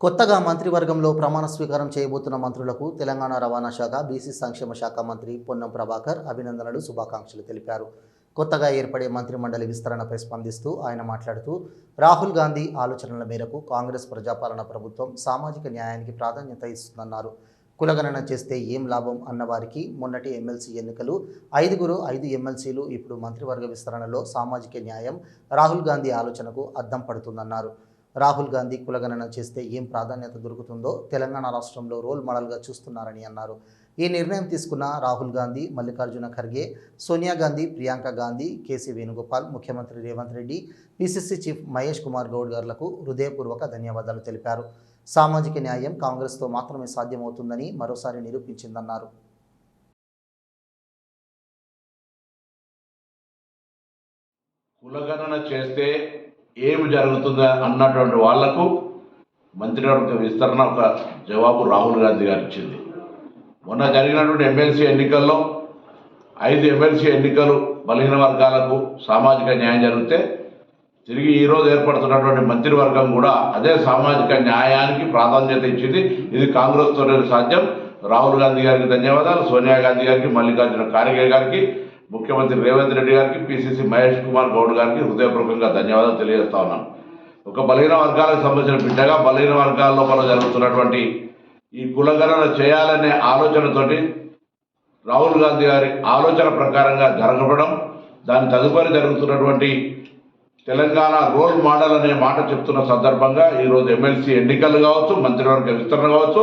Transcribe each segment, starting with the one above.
కొత్తగా మంత్రివర్గంలో ప్రమాణ స్వీకారం చేయబోతున్న మంత్రులకు తెలంగాణ రవాణా శాఖ బీసీ సంక్షేమ శాఖ మంత్రి పొన్నం ప్రభాకర్ అభినందనలు శుభాకాంక్షలు తెలిపారు. కొత్తగా ఏర్పడే మంత్రిమండలి విస్తరణపై స్పందిస్తూ ఆయన మాట్లాడుతూ రాహుల్ గాంధీ ఆలోచనల మేరకు కాంగ్రెస్ ప్రజాపాలన ప్రభుత్వం సామాజిక న్యాయానికి ప్రాధాన్యత ఇస్తుందన్నారు. కులగణన చేస్తే ఏం లాభం అన్నవారికి మొన్నటి ఎమ్మెల్సీ ఎన్నికలు ఐదుగురు ఐదు ఎమ్మెల్సీలు ఇప్పుడు మంత్రివర్గ విస్తరణలో సామాజిక న్యాయం రాహుల్ గాంధీ ఆలోచనకు అద్దం పడుతుందన్నారు. రాహుల్ గాంధీ కులగణన చేస్తే ఏం ప్రాధాన్యత దొరుకుతుందో తెలంగాణ రాష్ట్రంలో రోల్ మోడల్గా చూస్తున్నారని అన్నారు. ఈ నిర్ణయం తీసుకున్న రాహుల్ గాంధీ మల్లికార్జున ఖర్గే సోనియా గాంధీ ప్రియాంక గాంధీ కేసీ వేణుగోపాల్ ముఖ్యమంత్రి రేవంత్ రెడ్డి పిసిసి చీఫ్ మహేష్ కుమార్ గౌడ్ గారులకు హృదయపూర్వక ధన్యవాదాలు తెలిపారు. సామాజిక న్యాయం కాంగ్రెస్తో మాత్రమే సాధ్యమవుతుందని మరోసారి నిరూపించిందన్నారు. కులగణన చేస్తే ఏమి జరుగుతుందా అన్నటువంటి వాళ్ళకు మంత్రివర్గ విస్తరణ ఒక జవాబు రాహుల్ గాంధీ గారు ఇచ్చింది. మొన్న జరిగినటువంటి ఎమ్మెల్సీ ఎన్నికల్లో ఐదు ఎమ్మెల్సీ ఎన్నికలు బలహీన వర్గాలకు సామాజిక న్యాయం జరిగితే తిరిగి ఈరోజు ఏర్పడుతున్నటువంటి మంత్రివర్గం కూడా అదే సామాజిక న్యాయానికి ప్రాధాన్యత ఇచ్చింది. ఇది కాంగ్రెస్తోనే సాధ్యం. రాహుల్ గాంధీ గారికి ధన్యవాదాలు. సోనియా గాంధీ గారికి మల్లికార్జున ఖార్గే గారికి ముఖ్యమంత్రి రేవంత్ రెడ్డి గారికి పిసిసి మహేష్ కుమార్ గౌడ్ గారికి హృదయపూర్వకంగా ధన్యవాదాలు తెలియజేస్తా ఉన్నాను ఒక బలహీన వర్గాలకు సంబంధించిన బిడ్డగా బలహీన వర్గాల లోపల జరుగుతున్నటువంటి ఈ కులగణన చేయాలనే ఆలోచనతోటి రాహుల్ గాంధీ గారి ఆలోచన ప్రకారంగా జరగడం దాని తదుపరి జరుగుతున్నటువంటి తెలంగాణ రోల్ మోడల్ అనే మాట చెప్తున్న సందర్భంగా ఈరోజు ఎమ్మెల్సీ ఎన్నికలు కావచ్చు మంత్రివర్గ విస్తరణ కావచ్చు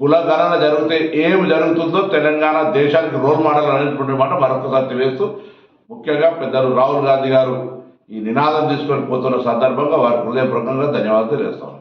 కుల గణన జరిగితే ఏం జరుగుతుందో తెలంగాణ దేశానికి రోల్ మోడల్ అనేటువంటి మాట మరొకసారి తెలియజేస్తూ ముఖ్యంగా పెద్దలు రాహుల్ గాంధీ గారు ఈ నినాదం తీసుకొని పోతున్న సందర్భంగా వారికి హృదయపూర్వకంగా ధన్యవాదాలు తెలియజేస్తాను